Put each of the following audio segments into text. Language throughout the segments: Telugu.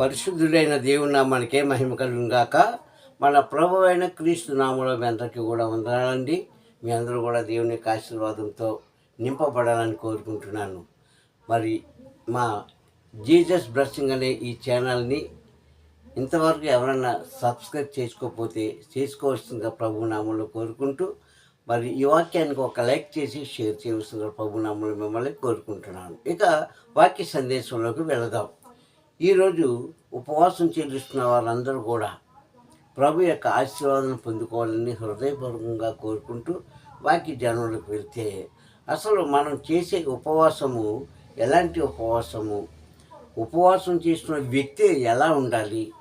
పరిశుద్ధుడైన దేవుని నామానికే మహిమ కలుగుగాక మన ప్రభు అయిన క్రీస్తు నామంలో మీ అందరికీ కూడా వందనాలండి. మీ అందరూ కూడా దేవుని యొక్క ఆశీర్వాదంతో నింపబడాలని కోరుకుంటున్నాను. మరి మా జీసస్ బ్లెస్సింగ్ అనే ఈ ఛానల్ని ఇంతవరకు ఎవరన్నా సబ్స్క్రైబ్ చేసుకోకపోతే చేసుకోవాల్సిందిగా ప్రభు నామంలో కోరుకుంటూ మరి ఈ వాక్యానికి ఒక లైక్ చేసి షేర్ చేయవలసిందిగా ప్రభు నామంలో మిమ్మల్ని కోరుకుంటున్నాను. ఇక వాక్య సందేశంలోకి వెళదాం. ఈరోజు ఉపవాసం చెల్లిస్తున్న వారందరూ కూడా ప్రభు యొక్క ఆశీర్వాదం పొందుకోవాలని హృదయపూర్వకంగా కోరుకుంటూ వాకి జనంలోకి వెళ్తే అసలు మనం చేసే ఉపవాసము ఎలాంటి ఉపవాసము? ఉపవాసం చేసిన వ్యక్తి ఎలా ఉండాలి?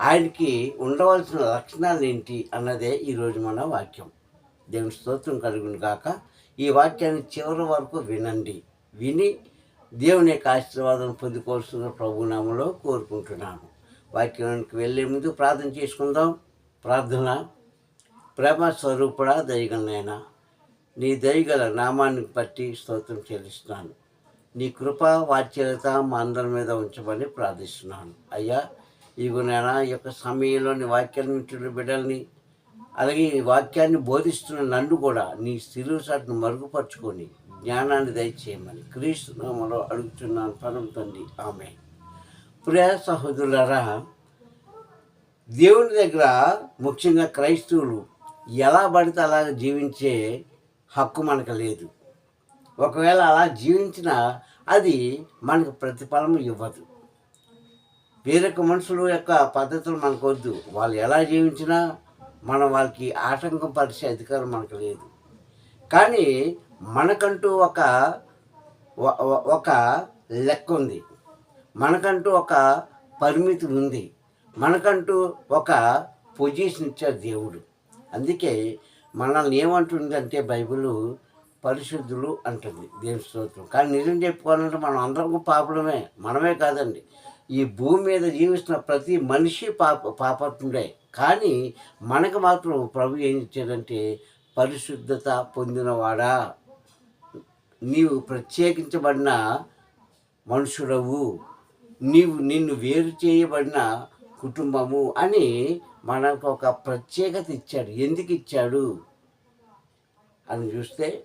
ఆయనకి ఉండవలసిన లక్షణాలు ఏంటి అన్నదే ఈరోజు మన వాక్యం. దేవుని స్తోత్రం కలుగును కాక ఈ వాక్యాన్ని చివరి వరకు వినండి. విని దేవుని యొక్క ఆశీర్వాదం పొందుకోవాల్సిన ప్రభునామంలో కోరుకుంటున్నాను. వాక్యానికి వెళ్ళే ముందు ప్రార్థన చేసుకుందాం. ప్రార్థన. ప్రేమ స్వరూపుడా దయగలనైనా నీ దయగల నామాన్ని బట్టి స్తోత్రం చెల్లిస్తున్నాను. నీ కృప వాచ్యత మా అందరి మీద ఉంచమని ప్రార్థిస్తున్నాను. అయ్యా ఇగునైనా ఈ యొక్క సమయంలోని వాక్యాన్ని వింటున్న బిడ్డల్ని అలాగే ఈ వాక్యాన్ని బోధిస్తున్న నన్ను కూడా నీ స్థిరసాటును మరుగుపరుచుకొని జ్ఞానాన్ని దయచేయమని క్రీస్తు నామలో అడుగుతున్నాను పరం తండ్రి. ఆమె ప్రియ సహోదరులరా దేవుని దగ్గర ముఖ్యంగా క్రైస్తవులు ఎలా పడితే అలా జీవించే హక్కు మనకు లేదు. ఒకవేళ అలా జీవించినా అది మనకు ప్రతిఫలం ఇవ్వదు. వేరొక మనుషుల యొక్క పద్ధతులు మనకు వద్దు వాళ్ళు ఎలా జీవించినా మనం వాళ్ళకి ఆటంకం పరిచే అధికారం మనకు లేదు. కానీ మనకంటూ ఒక ఒక లెక్క ఉంది మనకంటూ ఒక పరిమితి ఉంది మనకంటూ ఒక పొజిషన్ ఇచ్చారు దేవుడు. అందుకే మనల్ని ఏమంటుందంటే బైబిల్ పరిశుద్ధులు అంటుంది దేవుని స్తోత్రం. కానీ నిజం చెప్పుకోవాలంటే మనం అందరం పాపలమే. మనమే కాదండి. ఈ భూమి మీద జీవిస్తున్న ప్రతి మనిషి పాప పాపతుండే కానీ మనకు మాత్రం ప్రభు ఏం ఇచ్చాడంటే పరిశుద్ధత పొందినవాడా? నీవు ప్రత్యేకించబడిన మనుషుడవు. నీవు నిన్ను వేరు చేయబడిన కుటుంబము అని మనకు ఒక ప్రత్యేకత ఇచ్చాడు. ఎందుకు ఇచ్చాడు? అని చూస్తే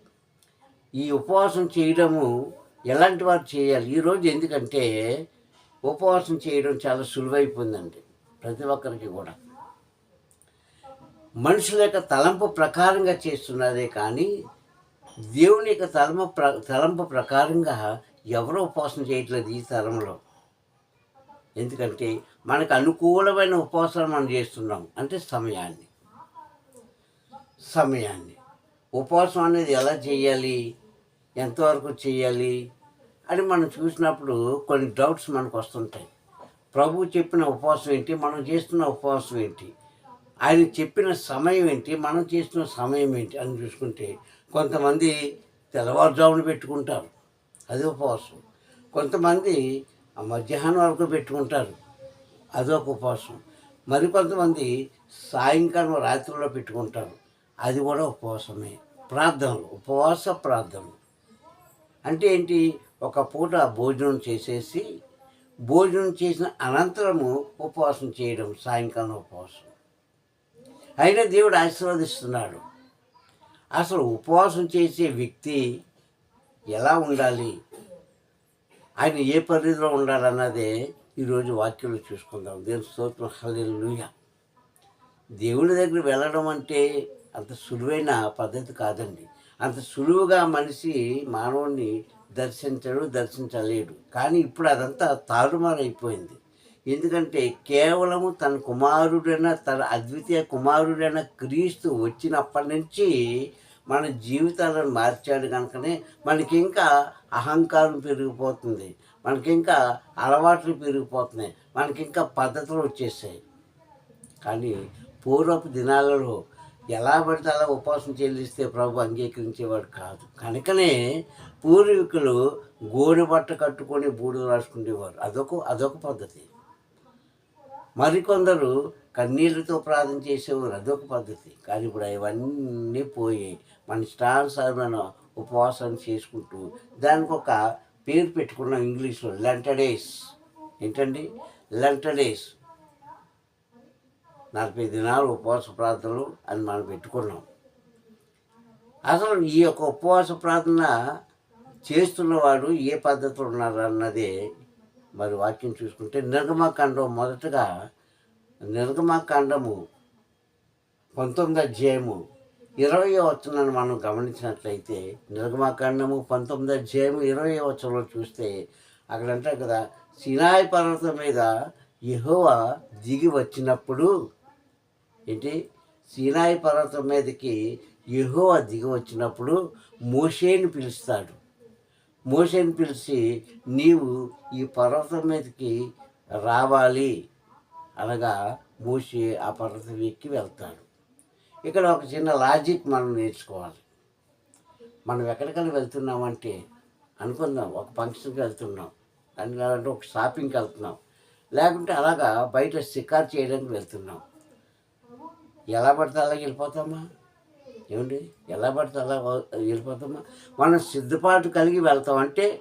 ఈ ఉపవాసం చేయడము ఎలాంటి వారు చేయాలి? ఈరోజు ఎందుకంటే ఉపవాసం చేయడం చాలా సులువైపోయిందండి ప్రతి ఒక్కరికి కూడా. మనుషుల యొక్క తలంపు ప్రకారంగా చేస్తున్నదే కానీ దేవుని యొక్క తలమ ప్ర తలంపు ప్రకారంగా ఎవరు ఉపవాసం చేయట్లేదు ఈ తరంలో. ఎందుకంటే మనకు అనుకూలమైన ఉపవాసాలు మనం చేస్తున్నాం. అంటే సమయాన్ని. సమయాన్ని. ఉపవాసం అనేది ఎలా చేయాలి? ఎంతవరకు చేయాలి? అని మనం చూసినప్పుడు కొన్ని డౌట్స్ మనకు వస్తుంటాయి. ప్రభు చెప్పిన ఉపవాసం ఏంటి? మనం చేస్తున్న ఉపవాసం ఏంటి? ఆయన చెప్పిన సమయం ఏంటి? మనం చేస్తున్న సమయం ఏంటి? అని చూసుకుంటే కొంతమంది తెల్లవారుజామున పెట్టుకుంటారు. అది ఉపవాసం. కొంతమంది మధ్యాహ్నం వరకు పెట్టుకుంటారు. అదొక ఉపవాసం. మరికొంతమంది సాయంకాలం రాత్రిలో పెట్టుకుంటారు. అది కూడా ఉపవాసమే. ప్రార్థనలు ఉపవాస ప్రార్థనలు. అంటే ఏంటి? ఒక పూట భోజనం చేసేసి భోజనం చేసిన అనంతరము ఉపవాసం చేయడం సాయంకాలం ఉపవాసం. అయినా దేవుడు ఆశీర్వదిస్తున్నాడు. అసలు ఉపవాసం చేసే వ్యక్తి ఎలా ఉండాలి? ఆయన ఏ పరిధిలో ఉండాలన్నదే ఈరోజు వాక్యంలో చూసుకుందాం. దేవుని స్తోత్రం. హల్లెలూయా. దేవుడి దగ్గర వెళ్ళడం అంటే అంత సులువైన పద్ధతి కాదండి. అంత సులువుగా మనిషి మానవుడిని దర్శించడు దర్శించలేడు. కానీ ఇప్పుడు అదంతా తారుమారైపోయింది. ఎందుకంటే కేవలము తన కుమారుడైన తన అద్వితీయ కుమారుడైన క్రీస్తు వచ్చినప్పటి నుంచి మన జీవితాలను మార్చాడు కనుకనే మనకి ఇంకా అహంకారం పెరిగిపోతుంది. మనకి ఇంకా అలవాట్లు పెరిగిపోతున్నాయి. మనకి ఇంకా పద్ధతులు వచ్చేసాయి. కానీ పూర్వపు దినాలలో ఎలా పడితే అలా ఉపవాసం చెల్లిస్తే ప్రభు అంగీకరించేవాడు కాదు. కనుకనే పూర్వీకులు గోడి బట్ట కట్టుకొని బూడిద రాసుకునేవారు అదొక అదొక పద్ధతి. మరికొందరు కన్నీళ్ళతో ప్రార్థన చేసేవారు. అదొక పద్ధతి. కానీ ఇప్పుడు అవన్నీ పోయాయి. మన ఇష్టానుసారమైన ఉపవాసాన్ని చేసుకుంటూ దానికి ఒక పేరు పెట్టుకున్నాం ఇంగ్లీష్లో లెంటడేస్. ఏంటండి? లెంటడేస్. నలభై దినాలు ఉపవాస ప్రార్థనలు అని మనం పెట్టుకున్నాం. అసలు ఈ యొక్క ఉపవాస ప్రార్థన చేస్తున్నవాడు ఏ పద్ధతిలో ఉన్నారు అన్నదే మరి వాక్యం చూసుకుంటే నిర్గమకాండం మొదటగా నిర్గమకాండము పంతొమ్మిది అధ్యాయము ఇరవై వచనాన్ని మనం గమనించినట్లయితే నిర్గమాకాండము పంతొమ్మిది అధ్యాయము ఇరవై వచనంలో చూస్తే అక్కడ అంటారు కదా సినాయి పర్వతం మీద యెహోవా దిగి వచ్చినప్పుడు ఏంటి? సినాయి పర్వతం మీదకి యెహోవా దిగి వచ్చినప్పుడు మోషేని పిలుస్తాడు. మోషేని పిలిచి నీవు ఈ పర్వతం మీదకి రావాలి. అనగా మోషే ఆ పర్వతం ఎక్కి వెళ్తాడు. ఇక్కడ ఒక చిన్న లాజిక్ మనం నేర్చుకోవాలి. మనం ఎక్కడికైనా వెళ్తున్నామంటే అనుకుందాం ఒక ఫంక్షన్కి వెళ్తున్నాం అని లేదంటే ఒక షాపింగ్కి వెళ్తున్నాం లేకుంటే అలాగా బయట షికారు చేయడానికి వెళ్తున్నాం. ఎలా పడితే అలాగే వెళ్ళిపోతామా? ఏమండి? ఎలా పడితే అలా వెళ్ళిపోతామా? మనం సిద్ధపాటు కలిగి వెళ్తాం అంటే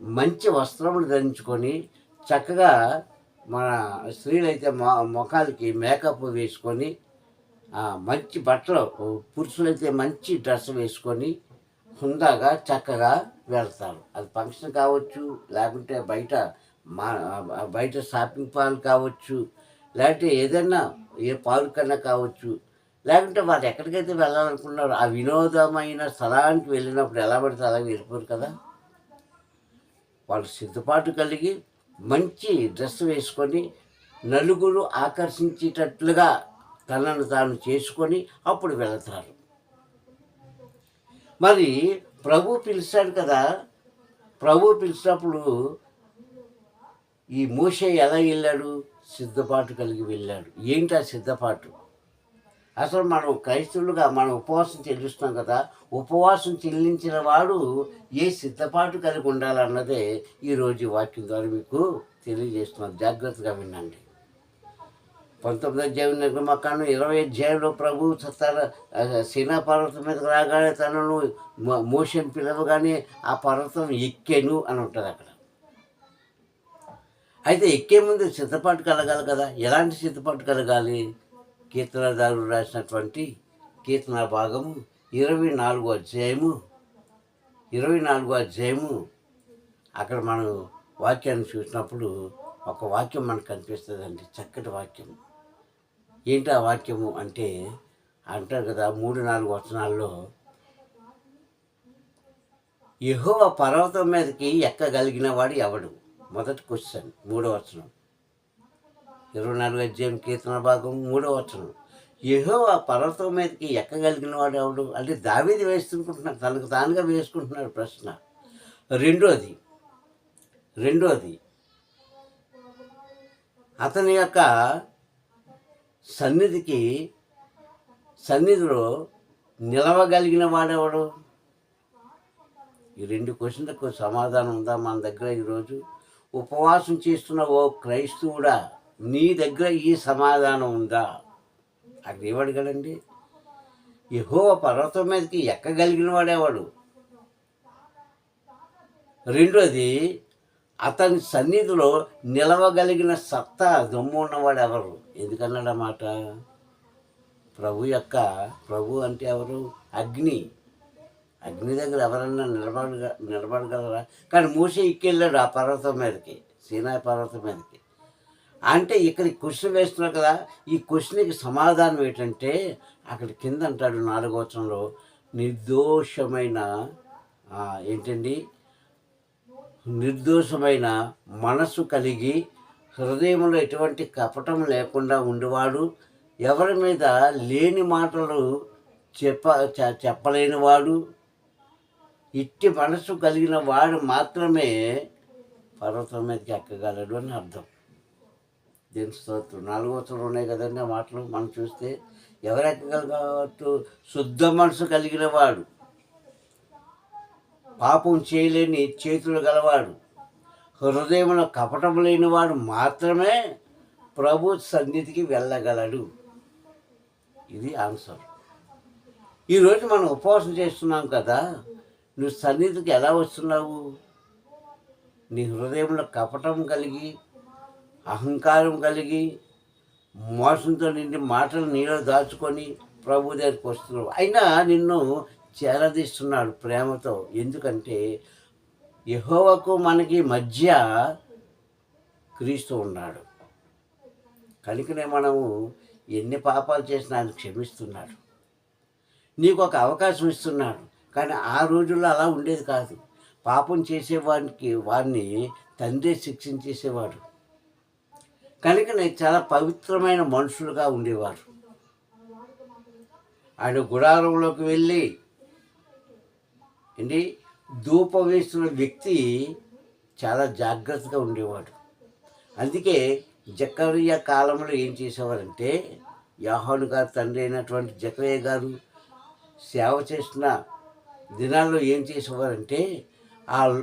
మంచి వస్త్రములు ధరించుకొని చక్కగా మన స్త్రీలైతే మొ ముఖాలకి మేకప్ వేసుకొని మంచి బట్టలు పురుషులైతే మంచి డ్రెస్ వేసుకొని హుందాగా చక్కగా వెళ్తారు. అది ఫంక్షన్ కావచ్చు లేకుంటే బయట మా బయట షాపింగ్ పాల్ కావచ్చు లేకపోతే ఏదైనా ఏ పార్క్ కావచ్చు లేకుంటే వాళ్ళు ఎక్కడికైతే వెళ్ళాలనుకున్నారో ఆ వినోదమైన స్థలానికి వెళ్ళినప్పుడు ఎలా పడితే అలాగే వెళ్ళిపోరు కదా. వాళ్ళు సిద్ధపాటు కలిగి మంచి డ్రెస్ వేసుకొని నలుగురు ఆకర్షించేటట్లుగా తనను తాను చేసుకొని అప్పుడు వెళతారు. మరి ప్రభు పిలిచాడు కదా ప్రభు పిలిచినప్పుడు ఈ మోషే ఎలా వెళ్ళాడు? సిద్ధపాటు కలిగి వెళ్ళాడు. ఏంటి ఆ సిద్ధపాటు? అసలు మనం క్రైస్తవులుగా మనం ఉపవాసం చెల్లిస్తాం కదా ఉపవాసం చెల్లించిన వాడు ఏ సిద్ధపాటు కలిగి ఉండాలన్నదే ఈరోజు వాక్యం ద్వారా మీకు తెలియజేస్తున్నాను జాగ్రత్తగా వినండి. పంతొమ్మిది అధ్యాయం నిర్గమకాండం ఇరవై అధ్యాయంలో ప్రభు తన సీనా పర్వతం మీద రాగానే తనను మోషన్ పిలవగానే ఆ పర్వతం ఎక్కాను అని ఉంటుంది అక్కడ. అయితే ఎక్కే ముందు సిద్ధపాటు కలగాలి కదా. ఎలాంటి సిద్ధపాటు కలగాలి? కీర్తనదారుడు రాసినటువంటి కీర్తన భాగము ఇరవై నాలుగు అధ్యాయము ఇరవై నాలుగు అధ్యాయము. అక్కడ మనం వాక్యాన్ని చూసినప్పుడు ఒక వాక్యం మనకు కనిపిస్తుందండి. చక్కటి వాక్యం. ఏంటి ఆ వాక్యము అంటే అంటారు కదా మూడు నాలుగు వచనాల్లో యహోవ పర్వతం మీదకి ఎక్కగలిగిన వాడు ఎవడు? మొదటి క్వశ్చన్ మూడో వచనం. ఇరవై నాలుగు అధ్యాయం కీర్తన భాగం మూడో వచనం. యహోవ పర్వతం మీదకి ఎక్కగలిగిన వాడు ఎవడు? అంటే దావీది వేసుకుంటున్నాడు తనకు తానుగా వేసుకుంటున్నాడు ప్రశ్న. రెండోది రెండోది అతని యొక్క సన్నిధికి సన్నిధిలో నిలవగలిగిన వాడెవడు? ఈ రెండు క్వశ్చన్లకు సమాధానం ఉందా మన దగ్గర ఈరోజు? ఉపవాసం చేస్తున్న ఓ క్రైస్తవుడా నీ దగ్గర ఈ సమాధానం ఉందా? అక్కడ ఏమడగడండి యహో పర్వతం మీదకి ఎక్కగలిగిన వాడేవాడు? రెండోది అతని సన్నిధిలో నిలవగలిగిన సత్తా దమ్ము ఉన్నవాడు ఎవరు ఎందుకన్నాడు మాట? ప్రభు యొక్క ప్రభు అంటే ఎవరు? అగ్ని. అగ్ని దగ్గర ఎవరన్నా నిలబడగ నిలబడగలరా? కానీ మూసే ఎక్కెళ్ళాడు ఆ పర్వతం మీదకి సీనాయి పర్వతం మీదకి. అంటే ఇక్కడ క్వశ్చన్ వేస్తున్నారు కదా ఈ క్వశ్చన్కి సమాధానం ఏంటంటే అక్కడ కింద అంటాడు నాలుగోచంలో నిర్దోషమైన ఏంటండి? నిర్దోషమైన మనసు కలిగి హృదయంలో ఎటువంటి కపటం లేకుండా ఉండేవాడు ఎవరి మీద లేని మాటలు చెప్ప చెప్పలేని చెప్పలేనివాడు ఇట్టి మనసు కలిగిన వాడు మాత్రమే పర్వతం మీదకి ఎక్కగలడు అని అర్థం. దీని స్తోత్రం. నాలుగో స్తోత్రం ఉన్నాయి కదండి ఆ మాటలు. మనం చూస్తే ఎవరు ఎక్కగలగట్టు శుద్ధ మనసు కలిగిన వాడు. పాపం చేయలేని చేతులు గలవాడు. హృదయంలో కపటం లేనివాడు మాత్రమే ప్రభు సన్నిధికి వెళ్ళగలడు. ఇది ఆన్సర్. ఈరోజు మనం ఉపవాసం చేస్తున్నాం కదా నువ్వు సన్నిధికి ఎలా వస్తున్నావు? నీ హృదయంలో కపటం కలిగి అహంకారం కలిగి మోసంతో నిండి మాటలు నీలో దాచుకొని ప్రభు దగ్గరికి వస్తున్నావు. అయినా నిన్ను చేరదీస్తున్నాడు ప్రేమతో. ఎందుకంటే యహోవకు మనకి మధ్య క్రీస్తు ఉన్నాడు. కనుకనే మనము ఎన్ని పాపాలు చేసినా ఆయన క్షమిస్తున్నాడు. నీకు ఒక అవకాశం ఇస్తున్నాడు. కానీ ఆ రోజుల్లో అలా ఉండేది కాదు. పాపం చేసేవాడికి వాడిని తండ్రి శిక్షించేసేవాడు. కనుకనే చాలా పవిత్రమైన మనుషులుగా ఉండేవారు. ఆయన గుడారంలోకి వెళ్ళి ఏంటి? ధూపం వేస్తున్న వ్యక్తి చాలా జాగ్రత్తగా ఉండేవాడు. అందుకే జకరియా కాలంలో ఏం చేసేవారంటే యాహాను గారు తండ్రి అయినటువంటి జకరయ్య గారు సేవ చేసిన దినాల్లో ఏం చేసేవారంటే ఆ-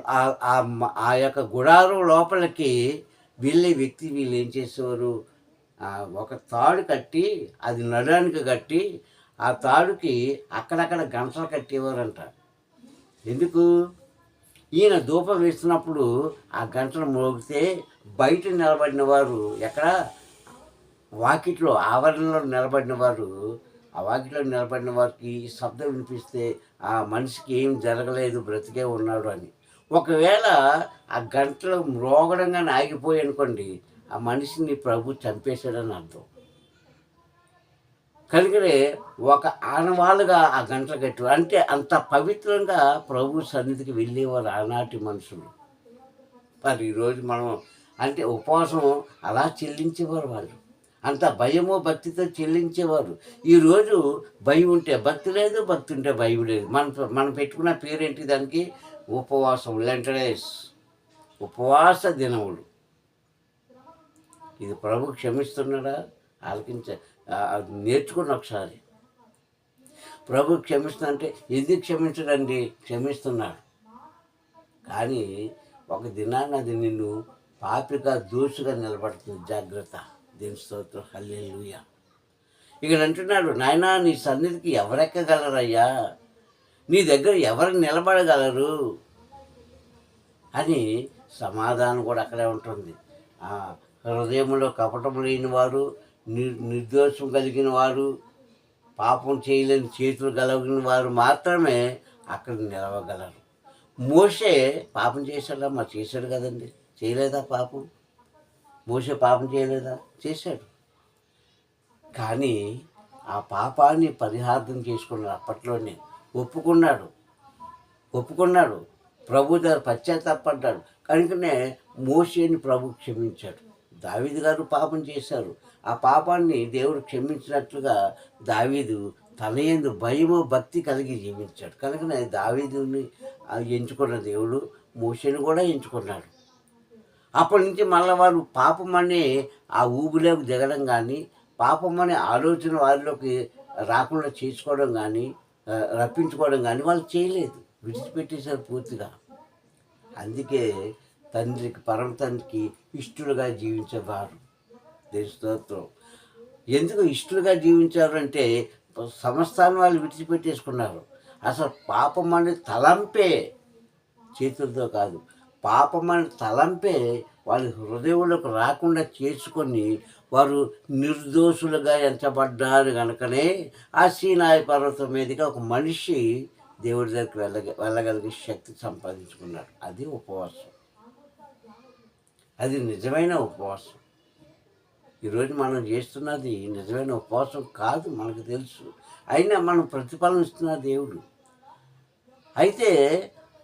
ఆ- యొక్క గుడారం లోపలికి వెళ్ళే వ్యక్తి వీళ్ళు ఏం చేసేవారు? ఒక తాడు కట్టి అది నడానికి కట్టి ఆ తాడుకి అక్కడక్కడ గంటలు కట్టేవారంట. ఎందుకు? ఈయన ధూపం వేస్తున్నప్పుడు ఆ గంటలు మోగితే బయట నిలబడిన వారు ఎక్కడ? వాకిట్లో ఆవరణలో నిలబడిన వారు. ఆ వాకిట్లో నిలబడిన వారికి శబ్దం వినిపిస్తే ఆ మనిషికి ఏం జరగలేదు బ్రతికే ఉన్నాడు అని. ఒకవేళ ఆ గంటలు మ్రోగడంగానే ఆగిపోయి అనుకోండి ఆ మనిషిని ప్రభు చంపేశాడని అర్థం. కలిగి ఒక ఆనవాళ్ళుగా ఆ గంటలు కట్టి అంటే అంత పవిత్రంగా ప్రభు సన్నిధికి వెళ్ళేవారు ఆనాటి మనుషులు. మరి ఈరోజు మనం అంటే ఉపవాసం అలా చెల్లించేవారు వాళ్ళు. అంత భయము భక్తితో చెల్లించేవారు. ఈరోజు భయం ఉంటే భక్తి లేదు భక్తి ఉంటే భయం లేదు. మన మనం పెట్టుకున్న పేరేంటి దానికి? ఉపవాసం. లెంటరేస్ ఉపవాస దినములు. ఇది ప్రభు క్షమిస్తున్నాడా? ఆలకించ నేర్చుకుని ఒకసారి. ప్రభు క్షమిస్తుందంటే ఎందుకు క్షమించడండి? క్షమిస్తున్నాడు. కానీ ఒక దినాన్ని అది నిన్ను పాపిగా దోషుగా నిలబడుతుంది. జాగ్రత్త. దీని స్తోత్రం. హల్లెలుయ. ఇక్కడ అంటున్నాడు నాయనా నీ సన్నిధికి ఎవరెక్కగలరయ్యా? నీ దగ్గర ఎవరు నిలబడగలరు? అని సమాధానం కూడా అక్కడే ఉంటుంది. హృదయంలో కపటం లేని వారు నిర్ నిర్దోషం కలిగిన వారు పాపం చేయలేని చేతులు కలిగిన వారు మాత్రమే అక్కడ నిలవగలరు. మోషే పాపం చేశాడా మరి చేశాడు కదండి. చేయలేదా పాపం? మోసే పాపం చేయలేదా? చేశాడు. కానీ ఆ పాపాన్ని పరిహార్థం చేసుకున్నాడు అప్పట్లోనే ఒప్పుకున్నాడు. ఒప్పుకున్నాడు. ప్రభు గారు పశ్చాత్తాపడ్డాడు. కనుకనే మోసేని ప్రభు క్షమించాడు. దావీదు గారు పాపం చేశారు. ఆ పాపాన్ని దేవుడు క్షమించినట్లుగా దావీదు తన ఎందు భయము భక్తి కలిగి జీవించాడు. కనుకనే దావీదుని ఎంచుకున్న దేవుడు మోసేని కూడా ఎంచుకున్నాడు. అప్పటి నుంచి మళ్ళీ వారు పాపం అనే ఆ ఊబిలోకి దిగడం కానీ పాపం అనే ఆలోచన వారిలోకి రాకుండా చేసుకోవడం కానీ రప్పించుకోవడం కానీ వాళ్ళు చేయలేదు. విడిచిపెట్టేశారు పూర్తిగా. అందుకే తండ్రికి పరమ తండ్రికి ఇష్టలుగా జీవించేవారు. దేని స్తోత్రం ఎందుకు ఇష్టలుగా జీవించారు అంటే సమస్తాన్ని వాళ్ళు విడిచిపెట్టేసుకున్నారు. అసలు పాపం అనే తలంపే. చేతులతో కాదు. పాపం అనే తలంపే వాళ్ళ హృదయంలోకి రాకుండా చేసుకొని వారు నిర్దోషులుగా ఎంచబడ్డారు కనుకనే ఆ సీనాయ పర్వతం మీదుగా ఒక మనిషి దేవుడి దగ్గరికి వెళ్ళగ వెళ్ళగలిగే శక్తి సంపాదించుకున్నాడు. అది ఉపవాసం. అది నిజమైన ఉపవాసం. ఈరోజు మనం చేస్తున్నది నిజమైన ఉపవాసం కాదు మనకు తెలుసు. అయినా మనం ప్రతిఫలం ఇస్తున్న దేవుడు. అయితే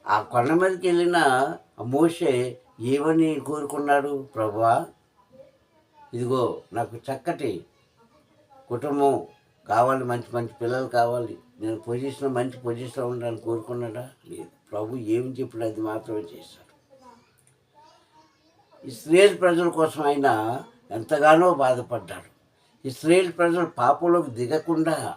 ఆ కొండ మీదకి వెళ్ళిన ఆ మోషే ఏమని కోరుకున్నాడు? ప్రభా ఇదిగో నాకు చక్కటి కుటుంబం కావాలి మంచి మంచి పిల్లలు కావాలి. నేను పొజిషన్ మంచి పొజిషన్లో ఉండాలని కోరుకున్నాడా? లేదు. ప్రభు ఏమి చెప్పాడు అది మాత్రమే చేశాడు. ఇస్రాయేల్ ప్రజల కోసం అయినా ఎంతగానో బాధపడ్డాడు ఇస్రాయేల్ ప్రజలు పాపంలోకి దిగకుండా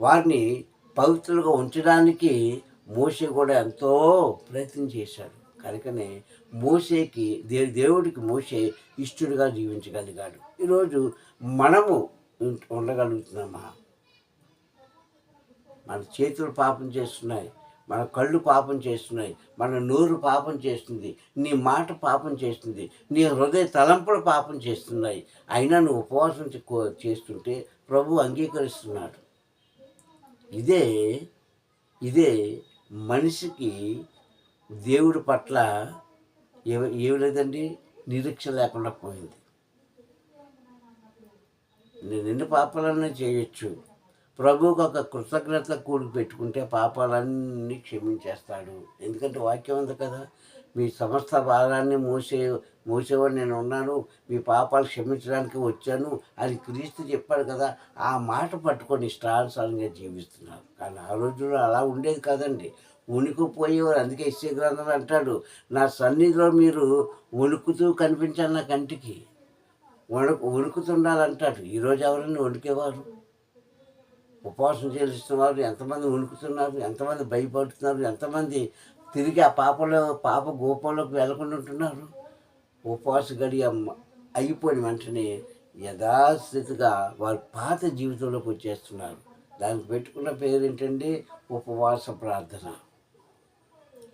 వారిని పవిత్రులుగా ఉంచడానికి మోసే కూడా ఎంతో ప్రయత్నం చేశాడు. కనుకనే మోసేకి దే దేవుడికి మోసే ఇష్టడుగా జీవించగలిగాడు. ఈరోజు మనము ఉండగలుగుతున్నామా? మన చేతులు పాపం చేస్తున్నాయి. మన కళ్ళు పాపం చేస్తున్నాయి మన నోరు పాపం చేస్తుంది నీ మాట పాపం చేస్తుంది నీ హృదయ తలంపులు పాపం చేస్తున్నాయి. అయినా నువ్వు ఉపవాసం చేస్తుంటే ప్రభు అంగీకరిస్తున్నాడు. ఇదే ఇదే మనిషికి దేవుడి పట్ల ఏ ఏమి లేదండి నిరీక్ష లేకుండా పోయింది. నేను ఎన్ని పాపాలన్నా చేయొచ్చు. ప్రభువుకు ఒక కృతజ్ఞత కూడి పెట్టుకుంటే పాపాలన్నీ క్షమించేస్తాడు. ఎందుకంటే వాక్యం ఉంది కదా మీ సమస్త భారాన్ని మోసే మోసేవాడు నేను ఉన్నాను మీ పాపాలు క్షమించడానికి వచ్చాను అని క్రీస్తు చెప్పాడు కదా ఆ మాట పట్టుకొని ఇష్టానుసారంగా జీవిస్తున్నారు. కానీ ఆ రోజుల్లో అలా ఉండేది కదండి. వణుకుపోయేవారు అందుకే ఇచ్చే గ్రంథం అంటాడు నా సన్నిధిలో మీరు వణుకుతూ కనిపించాలి నా కంటికి. వణుకు వణుకుతుండాలంటాడు. ఈరోజు ఎవరైనా వణుకేవారు? ఉపవాసం చేస్తున్నారు ఎంతమంది వణుకుతున్నారు ఎంతమంది భయపడుతున్నారు ఎంతమంది తిరిగి ఆ పాపలో పాప గోపంలోకి వెళ్ళకుండా ఉంటున్నారు. ఉపవాస గడి అయిపోయిన వెంటనే యథాస్థితిగా వారి పాత జీవితంలోకి వచ్చేస్తున్నారు. దానికి పెట్టుకున్న పేరు ఏంటంటే ఉపవాస ప్రార్థన.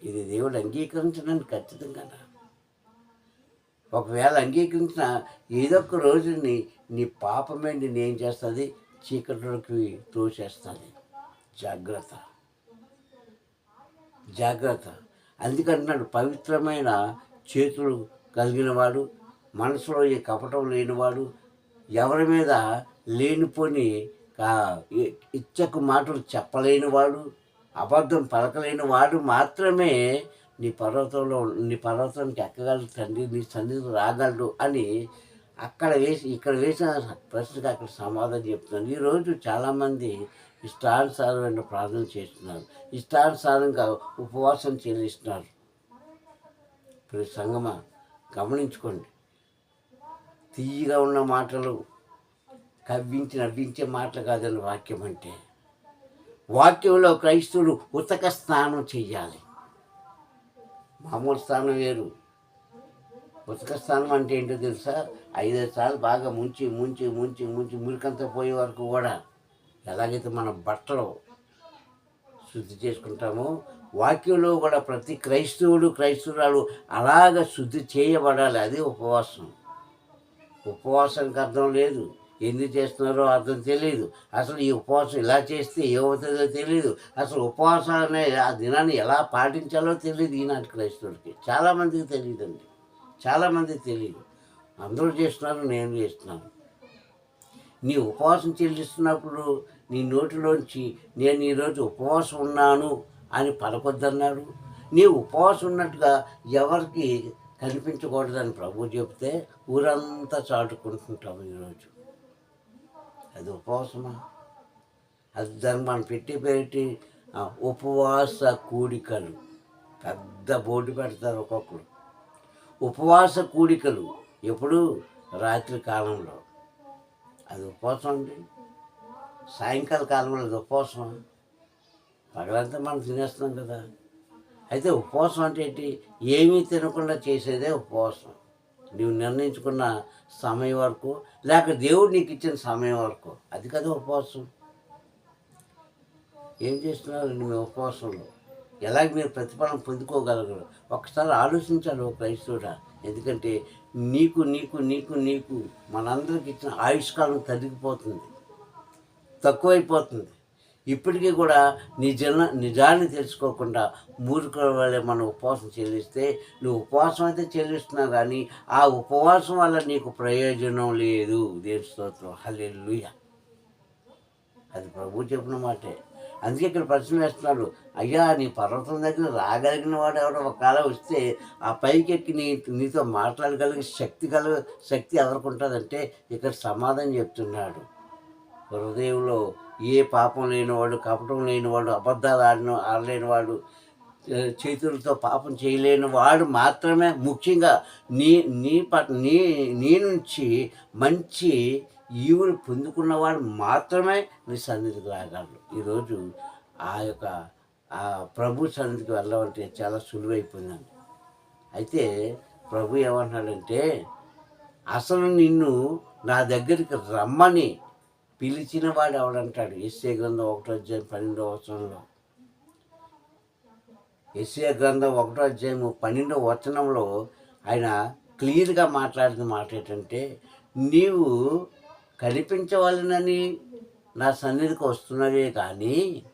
ఇది దేవుడు అంగీకరించడానికి ఖచ్చితంగా ఒకవేళ అంగీకరించిన ఏదో ఒక రోజుని నీ పాపమేంటి నేను చేస్తుంది? చీకటిలోకి తోసేస్తుంది జాగ్రత్త. జాగ్రత్త. అందుకంటున్నాడు పవిత్రమైన చేతులు కలిగినవాడు మనసులో ఏ కపటం లేనివాడు ఎవరి మీద లేనిపోని ఇచ్చకు మాటలు చెప్పలేనివాడు అబద్ధం పలకలేని వాడు మాత్రమే నీ పర్వతంలో నీ పర్వతానికి ఎక్కగలడు తండ్రి నీ సన్నిధి రాగలడు అని అక్కడ వేసి ఇక్కడ వేసిన ప్రశ్నకు అక్కడ సమాధానం చెప్తున్నాను. ఈరోజు చాలామంది ఇష్టానుసారమైన ప్రార్థన చేస్తున్నారు. ఇష్టానుసారంగా ఉపవాసం చెల్లిస్తున్నారు. ఇప్పుడు సంగమ గమనించుకోండి. తీయగా ఉన్న మాటలు కవ్వించి నవ్వించే మాటలు కాదని వాక్యం అంటే వాక్యంలో క్రైస్తవుడు ఉతక స్నానం చెయ్యాలి. మామూలు స్నానం వేరు. ఉతక స్నానం అంటే ఏంటో తెలుసా? ఐదైదు సార్లు బాగా ముంచి ముంచి ముంచి ముంచి మురికంతా పోయే వరకు కూడా ఎలాగైతే మన బట్టలు శుద్ధి చేసుకుంటామో వాక్యంలో కూడా ప్రతి క్రైస్తవుడు క్రైస్తవురాలు అలాగ శుద్ధి చేయబడాలి. అది ఉపవాసం. ఉపవాసానికి అర్థం లేదు. ఎందుకు చేస్తున్నారో అర్థం తెలియదు. అసలు ఈ ఉపవాసం ఇలా చేస్తే ఏమవుతుందో తెలియదు. అసలు ఉపవాసం అనే ఆ దినాన్ని ఎలా పాటించాలో తెలియదు ఈనాటి క్రైస్తవుడికి. చాలామందికి తెలియదండి. చాలామందికి తెలియదు. అందరూ చేస్తున్నారు నేను చేస్తున్నాను. నీ ఉపవాసం చెల్లిస్తున్నప్పుడు నీ నోటిలోంచి నేను ఈరోజు ఉపవాసం ఉన్నాను అని పలకొద్దన్నాడు నీ ఉపవాసం ఉన్నట్టుగా ఎవరికి కనిపించకూడదని ప్రభు చెప్తే ఊరంతా చాటుకుంటుంటాము ఈరోజు. అది ఉపవాసమా? అది దాన్ని మనం పెట్టి పెట్టి ఉపవాస కూడికలు పెద్ద బోర్డు పెడతారు ఒక్కొక్కరు. ఉపవాస కూడికలు ఎప్పుడు రాత్రి కాలంలో. అది ఉపవాసం అండి. సాయంకాల కాలంలో అది ఉపవాసం పగలంతా మనం తినేస్తున్నాం కదా. అయితే ఉపవాసం అంటే ఏంటి? ఏమీ తినకుండా చేసేదే ఉపవాసం. నీవు నిర్ణయించుకున్న సమయం వరకు లేక దేవుడు నీకు ఇచ్చిన సమయం వరకు అది కదా ఉపవాసం. ఏం చేస్తున్నారండి మీ ఉపవాసంలో? ఎలాగ మీరు ప్రతిఫలం పొందుకోగలగరు ఒకసారి ఆలోచించాలి ఒక క్రైస్తవుడా. ఎందుకంటే నీకు నీకు నీకు నీకు మనందరికి ఇచ్చిన ఆయుష్కాలం తగ్గిపోతుంది. తక్కువైపోతుంది. ఇప్పటికీ కూడా నిజన నిజాన్ని తెలుసుకోకుండా మూర్ఖుల వల్లే మనం ఉపవాసం చెల్లిస్తే నువ్వు ఉపవాసం అయితే చెల్లిస్తున్నావు కానీ ఆ ఉపవాసం వల్ల నీకు ప్రయోజనం లేదు. దేని స్తోత్రం. హల్లెలూయా. అది ప్రభు చెప్పిన మాటే. అందుకే ఇక్కడ ప్రశ్న వేస్తున్నాడు అయ్యా నీ పర్వతం దగ్గర రాగలిగిన వాడు ఎవడో ఒకవేళ వస్తే ఆ పైకి ఎక్కి నీ నీతో మాట్లాడగలిగే శక్తి కల శక్తి ఎవరికి ఉంటుందంటే ఇక్కడ సమాధానం చెప్తున్నాడు. హృదయంలో ఏ పాపం లేనివాడు కపటం లేనివాడు అబద్ధాలు ఆడిన ఆడలేనివాడు చేతులతో పాపం చేయలేని వాడు మాత్రమే ముఖ్యంగా నీ నీ ప నీ నీ నుంచి మంచి ఈవులు పొందుకున్నవాడు మాత్రమే నీ సన్నిధికి రాగలరు. ఈరోజు ఆ యొక్క ఆ ప్రభు సన్నిధికి వెళ్ళమంటే చాలా సులువైపోయిందండి. అయితే ప్రభు ఏమంటున్నాడంటే అసలు నిన్ను నా దగ్గరికి రమ్మని పిలిచిన వాడు ఎవడంటాడు? ఎస్ఏ గ్రంథం ఒకటో అధ్యాయం పన్నెండవ వచనంలో. ఎస్ఏ గ్రంథం ఒకటో అధ్యాయం పన్నెండో వచనంలో ఆయన క్లియర్గా మాట్లాడిన మాట ఏంటంటే నీవు కనిపించవాలనని నా సన్నిధికి వస్తున్నవే కానీ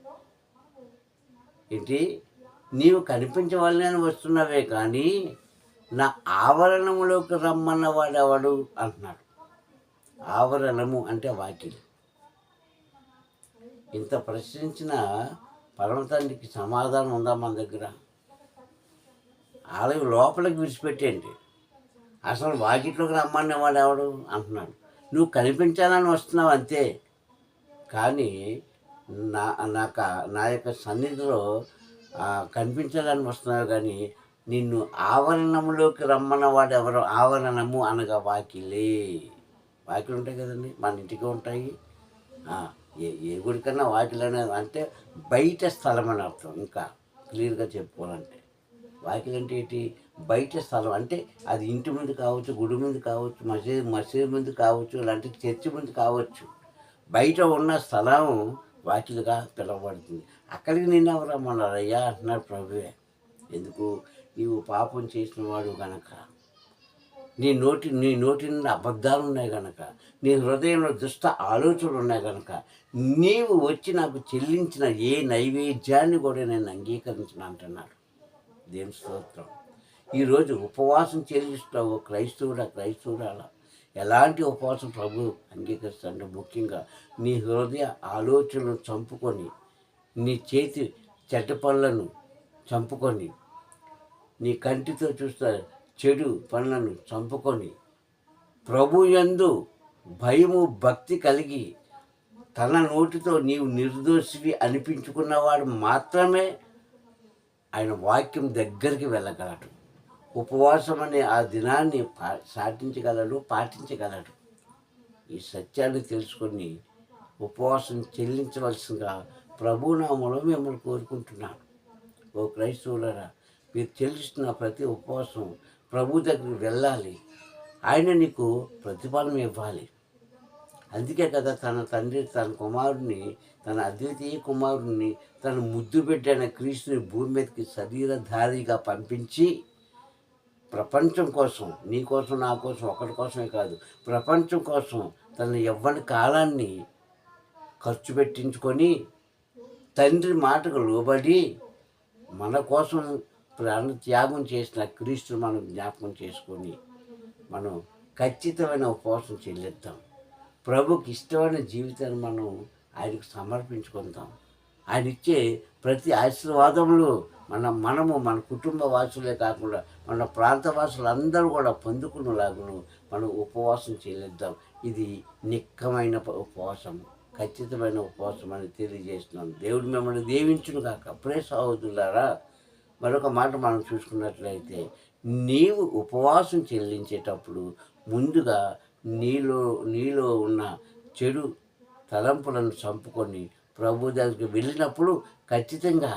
ఏంటి? నీవు కనిపించవాలని వస్తున్నవే కానీ నా ఆవరణములోకి రమ్మన్న వాడెవడు అంటున్నాడు. ఆవరణము అంటే వాకిలి. ఇంత ప్రశ్నించిన పరమతండ్రికి సమాధానం ఉందా మన దగ్గర? ఆలయం లోపలికి విడిచిపెట్టేయండి. అసలు వాకిట్లోకి రమ్మన్నవాడు ఎవడు అంటున్నాడు. నువ్వు కనిపించాలని వస్తున్నావు అంతే. కానీ నా నాకు నా యొక్క సన్నిధిలో కనిపించాలని వస్తున్నావు కానీ నిన్ను ఆవరణంలోకి రమ్మన్న వాడు ఎవరు? ఆవరణము అనగా వాకిలే. వాకిలు ఉంటాయి కదండి మన ఇంటికి ఉంటాయి. ఏ ఏ గుడికన్నా వాకిలు అనేది అంటే బయట స్థలం అని అర్థం. ఇంకా క్లియర్గా చెప్పుకోవాలంటే. వాకిలు అంటే ఏంటి? బయట స్థలం అంటే అది ఇంటి ముందు కావచ్చు గుడి ముందు కావచ్చు మసీదు మసీదు ముందు కావచ్చు ఇలాంటి చర్చి ముందు కావచ్చు. బయట ఉన్న స్థలం వాకిలుగా పిలువబడుతుంది. అక్కడికి నిన్న ఎవరమ్మన్నారు అంటున్నాడు ప్రభువే. ఎందుకు? నీవు పాపం చేసిన వాడు గనక. నీ నోటి నీ నోటి నుండి అబద్ధాలు ఉన్నాయి కనుక నీ హృదయంలో దుష్ట ఆలోచనలు ఉన్నాయి కనుక నీవు వచ్చి నాకు చెల్లించిన ఏ నైవేద్యాన్ని కూడా నేను అంగీకరించిన అంటున్నాడు. దేవుని స్తోత్రం. ఈరోజు ఉపవాసం చెల్లిస్తావు క్రైస్తవుడా క్రైస్తవురాలా? ఎలాంటి ఉపవాసం ప్రభు అంగీకరిస్తాడు ముఖ్యంగా నీ హృదయ ఆలోచనలు చంపుకొని నీ చేతి చెడ్డ పనులను చంపుకొని నీ కంటితో చూస్తా చెడు పనులను చంపుకొని ప్రభు యందు భయము భక్తి కలిగి తన నోటితో నీవు నిర్దోషివి అనిపించుకున్నవాడు మాత్రమే ఆయన వాక్యం దగ్గరికి వెళ్ళగలడు. ఉపవాసం అనే ఆ దినాన్ని పా సాటించగలడు పాటించగలడు. ఈ సత్యాన్ని తెలుసుకొని ఉపవాసం చెల్లించవలసిందిగా ప్రభునామంలో మిమ్మల్ని కోరుకుంటున్నాను. ఓ క్రైస్తవులరా మీరు చెల్లిస్తున్న ప్రతి ఉపవాసం ప్రభు దగ్గరికి వెళ్ళాలి. ఆయన నీకు ప్రతిఫలం ఇవ్వాలి. అందుకే కదా తన తండ్రి తన కుమారుని తన అద్వితీయ కుమారుణ్ణి తన ముద్దు పెట్టిన క్రీస్తుని భూమి మీదకి శరీరధారిగా పంపించి ప్రపంచం కోసం నీ కోసం నా కోసం ఒకరి కోసమే కాదు ప్రపంచం కోసం తన ఎవ్వని కాలాన్ని ఖర్చు పెట్టించుకొని తండ్రి మాటకు లోబడి మన కోసం ప్రాణ త్యాగం చేసిన క్రీస్తుని మనం జ్ఞాపకం చేసుకొని మనం ఖచ్చితమైన ఉపవాసం చెల్లిద్దాం. ప్రభుకి ఇష్టమైన జీవితాన్ని మనం ఆయనకు సమర్పించుకుందాం. ఆయన ఇచ్చే ప్రతి ఆశీర్వాదములు మన మనము మన కుటుంబ వాసులే కాకుండా మన ప్రాంత వాసులందరూ కూడా పొందుకునేలాగును మనం ఉపవాసం చెల్లిద్దాం ఇది నిక్కమైన ఉపవాసం ఖచ్చితమైన ఉపవాసం అని తెలియజేస్తున్నాం. దేవుడు మిమ్మల్ని దీవించును కాక ప్రే సహోదరులారా మరొక మాట మనం చూసుకున్నట్లయితే నీవు ఉపవాసం చెల్లించేటప్పుడు ముందుగా నీలో నీలో ఉన్న చెడు తలంపులను చంపుకొని ప్రభు దగ్గరికి వెళ్ళినప్పుడు ఖచ్చితంగా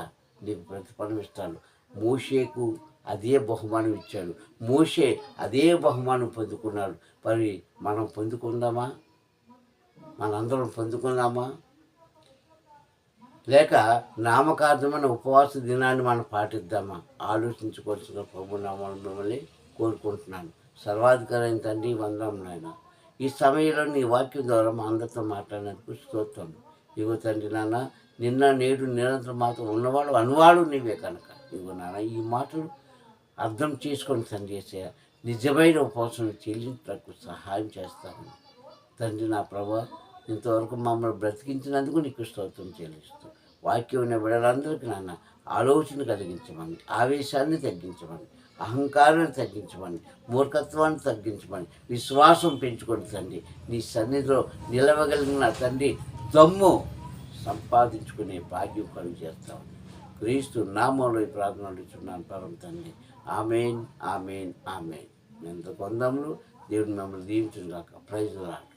నీకు ప్రతిఫలం ఇస్తాను. మోషేకు అదే బహుమానం ఇచ్చాడు. మోషే అదే బహుమానం పొందుకున్నాడు. మరి మనం పొందుకుందామా? మనందరం పొందుకుందామా? లేక నామకార్థమైన ఉపవాస దినాన్ని మనం పాటిద్దామా? ఆలోచించుకోవాల్సిన ప్రభునామాలను మిమ్మల్ని కోరుకుంటున్నాను. సర్వాధికారైన తండ్రి వందం నాయన. ఈ సమయంలో నీ వాక్యం ద్వారా మా అందరితో మాట్లాడినందుకు స్తోత్రం. ఇగో తండ్రి నాన్న నిన్న నేడు నిరంతరం మాత్రం ఉన్నవాడు అనువాడు నీవే కనుక. ఇగో నాన్న ఈ మాటలు అర్థం చేసుకొని తండ్రి నిజమైన ఉపవాసం చెల్లించటకు సహాయం చేస్తాను తండ్రి నా ప్రభా ఇంతవరకు మమ్మల్ని బ్రతికించినందుకు నీకు స్తోత్రం చెల్లిస్తూ. వాక్యం ఉన్న బిడ్డలందరికీ నాన్న ఆలోచన కలిగించమని ఆవేశాన్ని తగ్గించమని అహంకారాన్ని తగ్గించమని మూర్ఖత్వాన్ని తగ్గించమని విశ్వాసం పెంచుకొని తండ్రి నీ సన్నిధిలో నిలవగలిగిన తండ్రి దమ్ము సంపాదించుకునే భాగ్యం కలుగు చేస్తాం క్రీస్తు నామంలో ఈ ప్రార్థనలు అడుగుతున్నాను పరం తండ్రి. Amen amen amen. ఎంత కొందములు దేవుడు మిమ్మల్ని దీవించుగాక ప్రైజ్ రాక